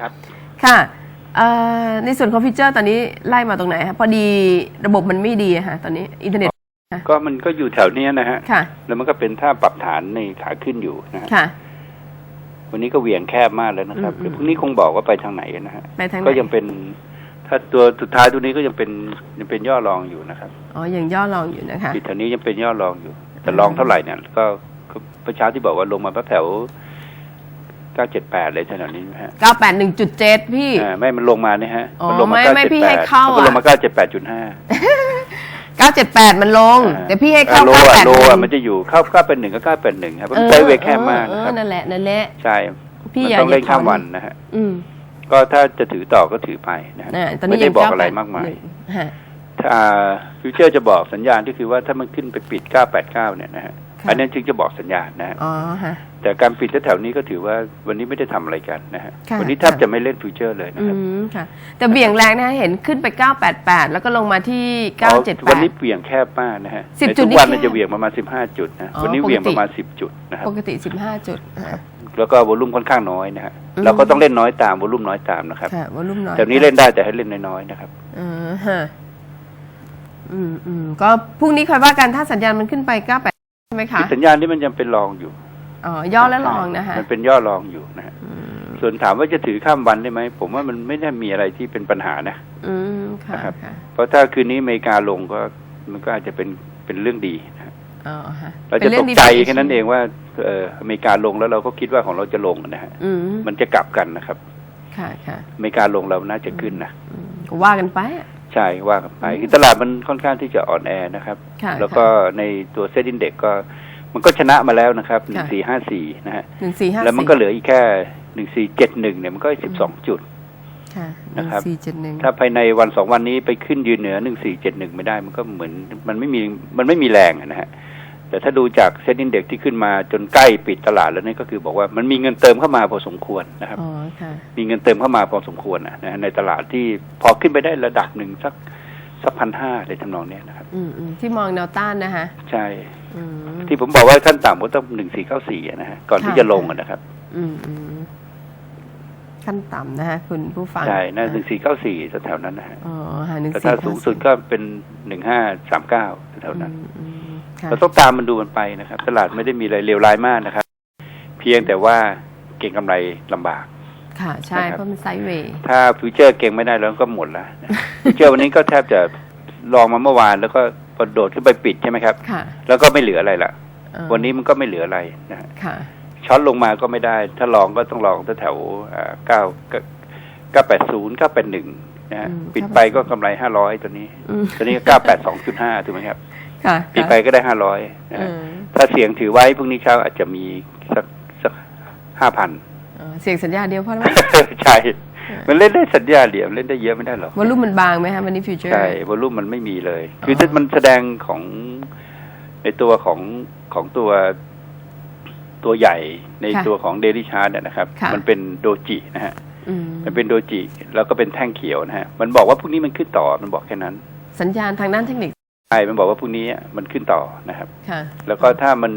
ครับค่ะเอ่อในส่วนของฟีเจอร์ตอนนี้ไล่มาตรงไหนคะพอดีระบบมันไม่ดีอะค่ะตอนนี้อินเทอร์เน็ตก็มันก็อยู่แถวเนี้ยนะฮะค่ะแล้วมันก็เป็นท่าปรับฐานในขาขึ้นอยู่นะฮะค่ะ วันนี้ก็เหวี่ยงแคบมากแล้วนะครับอืมเดี๋ยวพรุ่งนี้คงบอกว่าไปทางไหนนะฮะไปทางไหนก็ยังเป็น ถ้าตัวสุดท้ายตัวนี้ก็ยังเป็นยังเป็นย่อรองอยู่นะครับอ๋อยังย่อลองอยู่นะคะปิดแถวนี้ยังเป็นย่อรองอยู่ แต่รองเท่าไหร่เนี่ยก็ก็ประชาที่บอกว่าลงมาแถวเก้าเจ็ดแปดเลยแถวนี้นะฮะ981.7 พี่ อ่าไม่มันลงมาเนี่ยฮะอ๋อมันลงมาไม่เก้าไม่เจ็ดพี่แปให้ดเข้ามันก็ลงอะมาเก้าเจ็ดแปดจุดห้า978 มันลง แต่พี่ให้เข้าโลอะโลอะ981มันจะอยู่เข้าเก้าเป็นหนึ่งก็เก้าเป็นหนึ่งครับมันไซด์เวย์แคบมากเอนะอครับนั่นแหละนั่นแหละ ใช่พี่มันอย่าต้องเล่นอย่าข้ามถอนวันนะฮะอืมก็ถ้าจะถือต่อก็ถือไปนะฮะน่ะตอนไม่นี้ได้ยังบอกอะไรมากมาย 981ฮะ ถ้าฟิวเจอร์จะบอกสัญญาณก็คือว่าถ้ามันขึ้นไปปิด 989 เนี่ยนะฮะค่ะ อันนั้นจึงจะบอกสัญญาณนะฮะอ๋อฮะแต่การปิดแถวๆนี้ก็ถือว่าวันนี้ไม่ได้ทำอะไรกันนะฮะค่ะวันี้แทบจะไม่เล่นฟิวเจอร์เลยนะอืครับมค่ะ แต่เบี่ยงแรงนะคะเห็นขึ้นไป 988 แล้วก็ลงมาที่อ๋อวันนี้978เบี่ยงแคบมากนะฮะสิบในจุดทุกวันนี่มันแคบจะเบี่ยงประมาณ 15 จุดนะอ๋อวันนี้ปกติเบี่ยงประมาณ 10 จุดนะครับปกติ 15 จุดฮะแล้วก็วอลุ่มค่อนข้างน้อยนะฮะอืมเราก็ต้องเล่นน้อยตามวอลุ่มน้อยตามนะครับค่ะวอลุ่มน้อยแต่นี้เล่นได้แต่ให้เล่นน้อยๆนะครับอ่าฮะอืมอืมก็พรุ่งนี้คอยว่ากันถ้าสัญญาณมันขึ้นไป 98 ใช่ไหมคะสัญญาณนี้มันยังเป็นรองอยู่อ๋อย่อและลองนะคะมันเป็นย่อรองอยู่นะฮะอืมส่วนถามว่าจะถือข้ามวันได้ไหม ผมว่ามันไม่ได้มีอะไรที่เป็นปัญหานะ อืมค่ะนะครับค่ะเพราะถ้าคืนนี้อเมริกาลงก็มันก็อาจจะเป็นเป็นเรื่องดีนะฮะอ๋อฮะเราป็จะนรื่ตองกดีใจไปแค่นั้นเองว่าเอออเมริกาลงแล้วเราก็คิดว่าของเราจะลงนะฮะอืมมันจะกลับกันนะครับ ค่ะค่ะอเมริกาลงเราน่าจะขึ้นนะอืมก็ว่ากันไปอะ ใช่ว่ากันไปคือตลาดมันค่อนข้างที่จะอ่อนแอนะครับค่ะแล้วก็ในตัวเซ็นดินเด็กก็มันก็ชนะมาแล้วนะครับหนึ่งค่ะสี่ห้าสี่นะฮะหนึ่งสี่ห้าแล้วมันก็เหลืออีกแค่หนึ่งสี่เจ็ดหนึ่งเนี่ยมันก็สิบสองจุดค่ะหนะนึ่งครับสี่เจ็ดหนึ่งถ้าภายในวันสองวันนี้ไปขึ้นยืนเหนือหนึ่งสี่เจ็ดหนึ่งไม่ได้ มันก็เหมือนมันไม่มีมันไม่มีแรงอะนะฮะ แต่ถ้าดูจากเซ็นดินเด็กที่ขึ้นมาจนใกล้ปิดตลาดแล้วนี่ก็คือบอกว่ามันมีเงินเติมเข้ามาพอสมควรนะครับอ๋อค่ะมีเงินเติมเข้ามาพอสมควรนะนะในตลาดที่พอขึ้นไปได้ระดับหนึ่งสักสักพันห้าเลยทำนองเนี้ยนะครับอืมอืมที่มองแนวต้านนะคะใช่อืมที่ผมบอกว่าขั้นต่ำก็ต้องหนึ่งสี่เก้าสี่นะฮะก่อนที่ค่ะจะลงอะนะครับอืมอืมขั้นต่ำนะคะคุณผู้ฟังใช่นะหนึ่งสี่เก้าสี่แถวๆนั้นนะฮะอ๋อหาหนึ่งแต่สี่ถ้าสูงสุดก็เป็นหนึ่งห้าสามเก้าแถวๆนั้นอืมอืมค่ะ เราต้องตามมันดูมันไปนะครับ ตลาดไม่ได้มีอะไรเลวร้ายมากนะครับ เพียงแต่ว่าเก่งกำไรลำบาก ค่ะ ใช่นะครับเพราะมันไซด์เวย์ถ้าฟิวเจอร์เก่งไม่ได้แล้วก็หมดละฟิวเจอร์วันนี้ก็แทบจะลองมาเมื่อวานแล้วก็กระโดดขึ้นไปปิดใช่ไหมครับค่ะแล้วก็ไม่เหลืออะไรละเอ่อวันนี้มันก็ไม่เหลืออะไรนะฮะค่ะช็อตลงมาก็ไม่ได้ ถ้าลองก็ต้องลองแถวเก้าเก้าแปดศูนย์เก้าแปดหนึ่งนะฮะอืมปิดไปก็กำไรห้าร้อยตัวนี้อืมตัวนี้ก็เก้าแปดสองจุดห้าถูกไหมครับค่ะ ปิดไปก็ได้ห้าร้อยนะเอฮะอถ้าเสียงถือไว้พรุ่งนี้เช้าอาจจะมีสักสักห้าพันเออเสียงสัญญาเดียวพอแล้วมั้ยใช่มันเล่นได้สัญญาเดียวเล่นได้เยอะไม่ได้หรอกวอลุ่มมันบางไหมคะวันนี้ฟิวเจอร์ใช่วอลุ่มมันไม่มีเลย คืออถ้ามันแสดงของในตัวของของตัวตัวใหญ่ในตัวของเดลิชาร์ดนะครับ มันเป็นโดจินะฮะอืมมันเป็นโดจิ แล้วก็เป็นแท่งเขียวนะฮะ มันบอกว่าพรุ่งนี้มันขึ้นต่อมันบอกแค่นั้น สัญญาณทางด้านเทคนิค ใช่มันบอกว่าพรุ่งนี้มันขึ้นต่อนะครับค่ะแล้วก็ถ้ามัน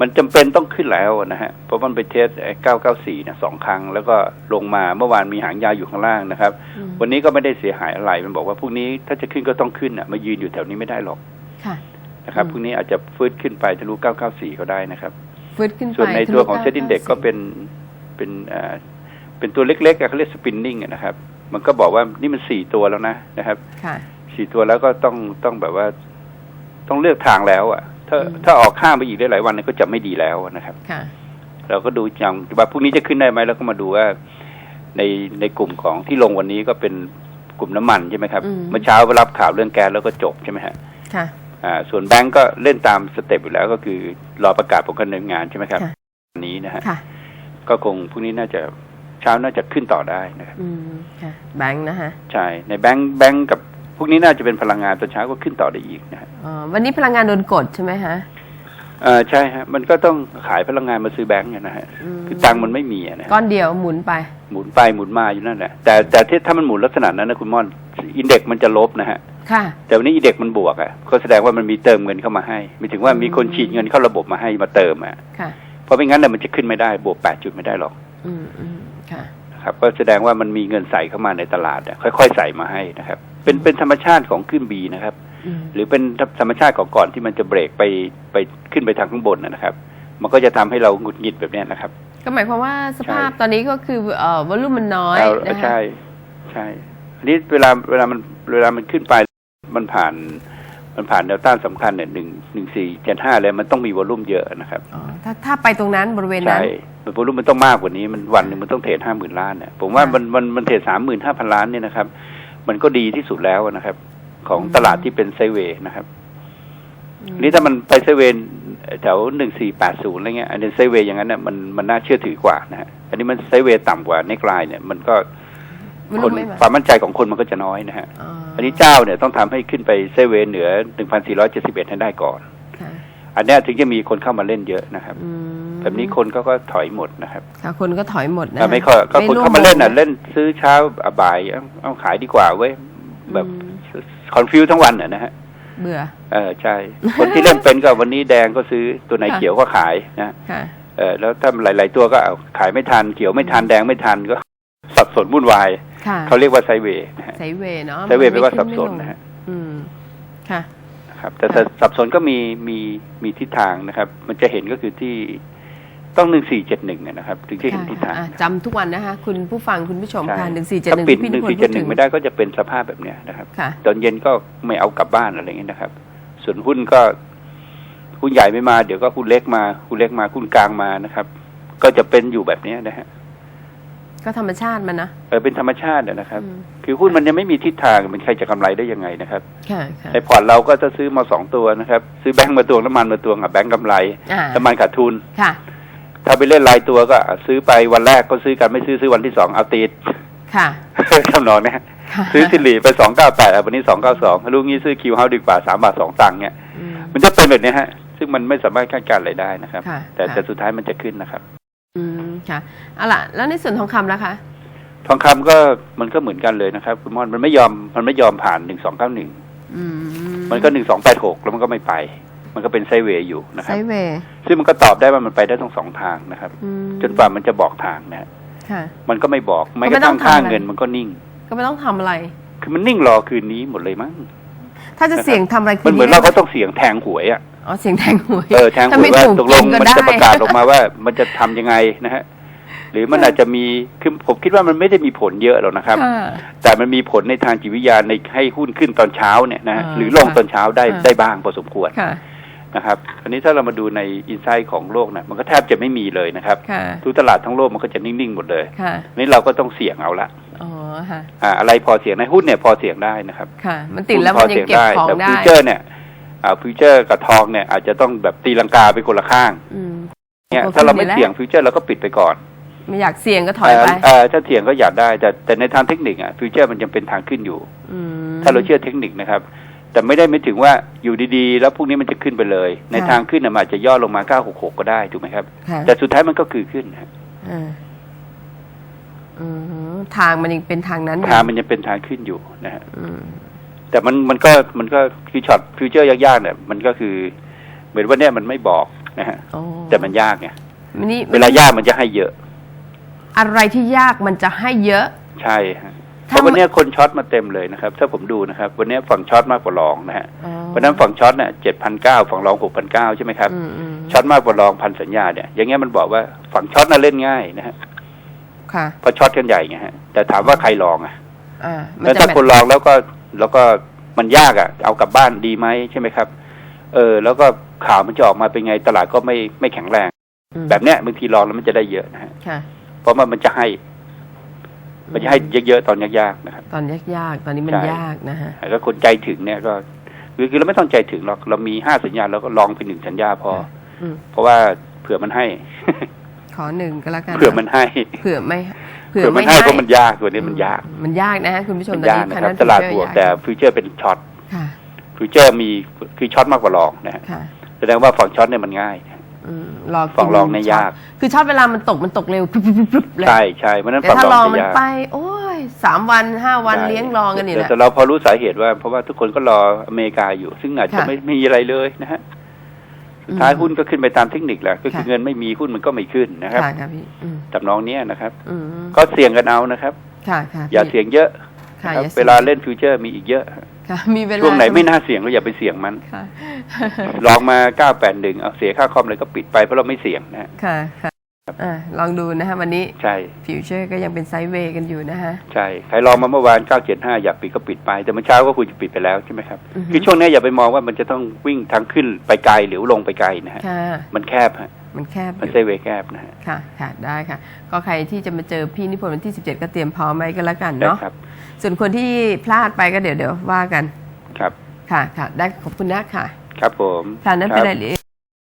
มันจำเป็นต้องขึ้นแล้วนะฮะ เพราะมันไปเทส994นะสองครั้ง แล้วก็ลงมาเมื่อวานมีหางยาวอยู่ข้างล่างนะครับอืมวันนี้ก็ไม่ได้เสียหายอะไร มันบอกว่าพรุ่งนี้ถ้าจะขึ้นก็ต้องขึ้นอะ มายืนอยู่แถวนี้ไม่ได้หรอกค่ะนะครับอืมพรุ่งนี้อาจจะฟื้นขึ้นไปทะลุ994ก็ได้นะครับ ฟืดขึ้นไปส่วนในตัวของทะเซลุตดินเด็กก็เป็นเป็นอ่าเป็นตัวเล็กๆอะเขาเรียกสปินนิ่งนะครับ มันก็บอกว่านี่มันสี่ตัวแล้วนะนะครับ ค่ะสี่ตัวแล้วก็ต้องต้องแบบว่าต้องเลือกทางแล้วอะ ถ้าอืมถ้าออกข้ามไปอีกได้หลายวันเนี่ยก็จะไม่ดีแล้วนะครับค่ะเราก็ดูอย่างว่าพรุ่งนี้จะขึ้นได้ไหมแล้วก็มาดูว่า ในในกลุ่มของที่ลงวันนี้ก็เป็นกลุ่มน้ำมันใช่ไหมครับอืมเมื่อเช้าไปรับข่าวเรื่องแก๊สแล้วก็จบใช่ไหมฮะค่ะอ่า ส่วนแบงก์ก็เล่นตามสเต็ปอยู่แล้วก็คือรอประกาศผลการดำเนินงานใช่ไหมครับค่ะวันนี้นะฮะค่ะก็คงพรุ่งนี้น่าจะเช้าน่าจะขึ้นต่อได้นะครับอืมค่ะแบงค์นะคะใช่ในแบงก์แบงก์กับ พวกนี้น่าจะเป็นพลังงานตอนเช้าก็ขึ้นต่อได้อีกนะฮะอ๋อวันนี้พลังงานโดนกดใช่ไหมฮะเอ่าใช่ฮะมันก็ต้องขายพลังงานมาซื้อแบงก์เนี่ยนะฮะมคือตังค์มันไม่มีอะนะก้อนเดียวหมุนไป หมุนไปหมุนมาอยู่นั่นแหละแต่แต่ที่ถ้ามันหมุนลักษณะนั้นนะคุณม่อนอินเด็กมันจะลบนะฮะค่ะ แต่วันนี้อินเด็กมันบวกอะก็แสดงว่ามันมีเติมเงินเข้ามาให้หมายถึงว่ามีคนฉีดเงินเข้าระบบมาให้มาเติมอะค่ะเพราะไม่งั้นน่ะมันจะขึ้นไม่ได้บวกแปดจุดไม่ได้หรอก อืมอืมค่ะนนะครับก็แสดงว่ามันมีเงินใส่เข้ามาในตลาดอะค่อย ๆ ใส่มาให้นะครับ เป็นเป็นธรรมชาติของขึ้นบีนะครับอืมหรือเป็นธรรมชาติของก่อนที่มันจะเบรกไปไปขึ้นไปทางข้างบนนะนะครับ มันก็จะทำให้เราหงุดหงิดแบบเนี้ยนะครับ ก็หมายความว่าสภาพใช่ตอนนี้ก็คือเอ่อวอลลุ่มมันน้อยเอานะคะใช่ใช่อันนี้เวลาเวลามันเวลามันขึ้นไปมันผ่านมันผ่านแนวต้านสำคัญเนี่ยหนึ่งหนึ่งสี่เจ็ดห้าเลยมันต้องมีวอลลุ่มเยอะนะครับอ๋อถ้าถ้าไปตรงนั้นบริเวณนั้ใช่นวอลลุ่มมันต้องมากกว่านี้มันวันหนึ่งมันต้องเทรดห้าหมื่นล้านเนี่ยผมว่าค่ะมันมันมันเทรดสามหมื่นห้าพันล้านเนี่ยนะครับ มันก็ดีที่สุดแล้วนะครับ ของอืมตลาดที่เป็นไซด์เวย์นะครับอันนี้ถ้ามันไปไซด์เวย์แถวหนึ่งสี่แปดศูนย์อะไรเงี้ยอันนี้ไซด์เวย์อย่างนั้นเนี่ยมันมันน่าเชื่อถือกว่านะฮะอันนี้มันไซด์เวย์ต่ำกว่าเนกไลน์เนี่ยมันก็วอลคลุ่นมไม่มาความมั่นใจของคนมันก็จะน้อยนะฮะอ๋ออันนี้เจ้าเนี่ยต้องทำให้ขึ้นไปไซด์เวย์เหนือ1,471ให้ได้ก่อนค่ะอันเนี้ยถึงจะมีคนเข้ามาเล่นเยอะนะครับอืม แบบนี้คนก็ก็ถอยหมดนะครับค่ะคนก็ถอยหมดนะถ้าไม่ค่อยก็คนร่วเข้ามาเล่นอะวงเล่นซื้อเช้าอะบ่ายเอาเอาขายดีกว่าเว้ยแบบอืมคอนฟิวทั้งวันอะนะฮะเบื่อ เออใช่ คนที่เล่นเป็นก็วันนี้แดงก็ซื้อตัวไหนค่ะเขียวก็ขายนะค่ะเออแล้วถ้าหลาย ๆ ตัวก็เอาขายไม่ทันเขียวไม่ทันแดงไม่ทันก็สับสนวุ่นวายค่ะเขาเรียกว่าไซด์เวย์นะฮะไซด์เวย์เนาะไซด์เวย์แปลว่าไม่สัขึ้บสนไม่ลงนะฮะอืมค่ะ ครับแต่แต่สับสนก็มีมีมีทิศทางนะครับ มันจะเห็นก็คือที่ ต้องหนึ่งสี่เจ็ดหนึ่งนะครับ ถึงจะเห็นทิศทางอะจำทุกวันนะคะ คุณผู้ฟังคุณผู้ชมใช่ค่ะหนึ่งสี่เจ็ดถ้าหนึ่งปิดพี่หนินึ่งพนสี่ธ์เจ็ดพูหนึ่ถึงไม่ได้ก็จะเป็นสภาพแบบเนี้ยนะครับค่ะตอนเย็นก็ไม่เอากลับบ้านอะไรเงี้ยนะครับ ส่วนหุ้นก็หุ้นใหญ่ไม่มาเดี๋ยวก็หุ้นเล็กมาหุ้นเล็กมาหุ้นกลางมานะครับ ก็จะเป็นอยู่แบบเนี้ยนะฮะก็ธรรมชาติมันนะเออเป็นธรรมชาติอะนะครับอืมคือหุ้นมันยังไม่มีทิศทางมันใครจะกำไรได้ยังไงนะครับค่ะค่ะในพอร์ตเราก็จะซื้อมาสองตัวนะครับ ซื้อแบงก์มาตวงน้ำมันมาตวงกับแบงก์กำไรอ่าน้ำมันขาดทุนค่ะ ถ้าไปเล่นรายตัวก็ซื้อไปวันแรกก็ซื้อกันไม่ซื้อซื้อวันที่สองเอาติดค่ะคำนองเนี้ยค่ะซื้อสิริไปสองเก้าแปดวันนี้สองเก้าสองลูกนี้ซื้อคิวเฮาดีกว่าสามบาทสองตังค์เนี่ยอืมมันจะเป็นแบบเนี้ยฮะ ซึ่งมันไม่สามารถคาดการณ์อะไรได้นะครับค่ะแต่ค่ะแต่สุดท้ายมันจะขึ้นนะครับ อืมค่ะเอาล่ะ แล้วในส่วนทองคำล่ะคะ ทองคำก็มันก็เหมือนกันเลยนะครับคุณมอนมันไม่ยอมมันไม่ยอมผ่านหนึ่งสองเก้าหนึ่งอืมมันก็หนึ่งสองแปดหกแล้วมันก็ไม่ไป มันก็เป็นไซด์เวย์อยู่นะคไซรับด์เวย์ซึ่งมันก็ตอบได้ว่ามันไปได้ทั้งสองทางนะครับ อืมจนกว่ามันจะบอกทางนะฮะค่ะ มันก็ไม่บอกไม่ก็กไม่ระต้ทั่องงค่าทำอะไรเงินมันก็นิ่ง ก็ไม่ต้องทำอะไร คือมันนิ่งรอคืนนี้หมดเลยมั้ง ถ้าจะเสี่ยงทำอะไรคืมันเหมือนเราได้ก็ต้องเสียงแทงหวยอะ อ๋อเสียงแทงหวยเออแทงหถ้าวยไม่ว่าถูกตกลงจริก็มันได้ จะประกาศออกมาว่ามันจะทำยังไงนะฮะ หรือมันอาจจะมี คือผมคิดว่ามันไม่ได้มีผลเยอะหรอกนะครับ ค่ะ แต่มันมีผลในทางจิตวิทยาในให้หุ้นขึ้นตอนเช้าเนี่ยนะฮะอ่าหรือลงตอนเช้าได้ค่ะ ได้บ้างพอสมควร ค่ะ นะครับอันนี้ถ้าเรามาดูในอินไซต์ของโลกนะมันก็แทบจะไม่มีเลยนะครับค่ะทุกตลาดทั้งโลกมันก็จะนิ่งๆหมดเลยค่ะนี่เราก็ต้องเสี่ยงเอาละอ๋อค่ะอ่าอะไรพอเสี่ยงในหุ้นเนี่ยพอเสี่ยงได้นะครับ ค่ะ มันติดแล้วมันยังเก็บของแต่ได้ฟิวเจอร์เนี่ยอ่าฟิวเจอร์กับทองเนี่ยอาจจะต้องแบบตีลังกาไปคนละข้างอืมเนี่ยโอเคถ้าเราไม่ดีแล้วเสี่ยงฟิวเจอร์เราก็ปิดไปก่อนไม่อยากเสี่ยงก็ถอยไปเอ่อถ้าเสี่ยงก็อยากได้แต่แต่ในทางเทคนิคอะฟิวเจอร์มันยังเป็นทางขึ้นอยู่อืมถ้าเราเชื่อเทคนิคนะครับ แต่ไม่ได้ไม่ถึงว่าอยู่ดีๆ แล้วพรุ่งนี้มันจะขึ้นไปเลย ในค่ะทางขึ้นน่ะมันอาจจะย่อลงมา966ก็ได้ถูกไหมครับค่ะแต่สุดท้ายมันก็คือขึ้นนะอ่าอืมทางมันยังเป็นทางนั้นอยู่ทางมันยังเป็นทางขึ้นอยู่นะฮะอืมแต่มันมันก็มันก็คือช็อตฟิวเจอร์ยากๆเนี่ยมันก็คือเหมือนว่าเนี่ยมันไม่บอกนะฮะอ๋อแต่มันยากไงมันนี่เวลายากมันจะให้เยอะ อะไรที่ยากมันจะให้เยอะ ใช่ฮะ เพถ้าราะวันเนี้ยคนช็อตมาเต็มเลยนะครับ ถ้าผมดูนะครับ วันเนี้ยฝั่งช็อตมากกว่ารองนะฮะอ๋อวันนั้นฝั่งช็อตเนี่ยเจ็ดพันเก้าฝั่งรองหกพันเก้าใช่ไหมครับอืมอืมช็อตมากกว่ารองพันสัญญาเนี่ยอย่างเงี้ยมันบอกว่าฝั่งช็อตน่ะเล่นง่ายนะฮะค่ะเพราะช็อตกันใหญ่ไงฮะแต่ถามว่าใครลองอะอ่ามัแล้วจะถ้าแบบคนลองแล้วก็แล้วก็มันยากอะ เอากลับบ้านดีไหมใช่ไหมครับ เออ แล้วก็ข่าวมันจะออกมาเป็นไงตลาดก็ไม่ไม่แข็งแรงอืมแบบเนี้ยบางทีลองแล้วมันจะได้เยอะนะฮะค่ะเพราะมันมันจะให้ มันจะให้เยอะๆตอนยากๆนะครับ ตอนยากๆ ตอนนี้มันใช่ยากนะฮะแล้วคนใจถึงเนี่ยก็คือคือเราไม่ต้องใจถึงหรอกเรามีห้าสัญญาเราก็ลองไปหนึ่งสัญญาพออืมเพราะว่าเผื่อมันให้ ขอหนึ่งก็แล้วกันเผื่อมันให้ เผื่อไม่เผื่อมันให้เพราะมันยากตัวนี้มันยาก มันยากนะฮะคุณผู้ชมมันตอนยากนี้นะครับนั้นตลาดฟิบววกเจอร์แต่ใหญ่ฟิวเจอร์เป็นช็อตค่ะฟิวเจอร์มีคือช็อตมากกว่ารองนะฮะค่ะแสดงว่าฝั่งช็อตเนี่ยมันง่ายอืม รอกิฝั่งรองเนี่ยยาก คือชอบเวลามันตกมันตกเร็วพรึบพรึบพรึบเลย ใช่ใช่เพราะฉะนั้นแต่ฝั่งถ้ารรอองงมันจะยากไป โอ้ยสามวันห้าวันใช่เลี้ยงรองกันอยู่แต่นะแต่เราพอรู้สาเหตุว่า เพราะว่าทุกคนก็รออเมริกาอยู่ ซึ่งอาจจะค่ะ ไม่ไม่มีอะไรเลยนะฮะสุดท้ายหุ้นก็ขึ้นไปตามเทคนิคแหละก็คือค่ะ เงินไม่มีหุ้นมันก็ไม่ขึ้นนะครับค่ะค่ะพี่อืมจำนองเนี้ยนะครับ อืมก็เสี่ยงกันเอานะครับ ค่ะค่ะอย่าพี่เสี่ยงเยอะค่ะนะครับอย่าสี่ยงเวลาเล่นฟิวเจอร์มีอีกเยอะ ค่ะ มีเวลาช่วงไหนไม่น่าเสี่ยงเราอย่าไปเสี่ยงมันค่ะลองมา981เอาเสียค่าคอมเลยก็ปิดไปเพราะเราไม่เสี่ยงนะฮะค่ะค่ะอ่าลองดูนะคะวันนี้ใช่ฟิวเจอร์ก็ยังเป็นไซด์เวย์กันอยู่นะคะใช่ใครลองมาเมื่อวาน 975 อยากปิดก็ปิดไป แต่เมื่อเช้าก็คุณจะปิดไปแล้วใช่ไหมครับอือฮึคือช่วงนี้อย่าไปมองว่ามันจะต้องวิ่งทางขึ้นไปไกลหรือลงไปไกลนะฮะค่ะมันแคบฮะมันแคบอมันยู่ไซเวย์แคบนะฮะค่ะค่ะได้ค่ะ ก็ใครที่จะมาเจอพี่นิพนธ์วันที่ 17 ก็เตรียมพร้อมไว้ก็แล้วกันได้เนาะครับ ส่วนคนที่พลาดไปก็เดี๋ยวเดี๋ยวว่ากัน ครับ ค่ะค่ะได้ขอบคุณนะค่ะ ครับผม ค่ะนั้นคเป็นรับรายละเอียด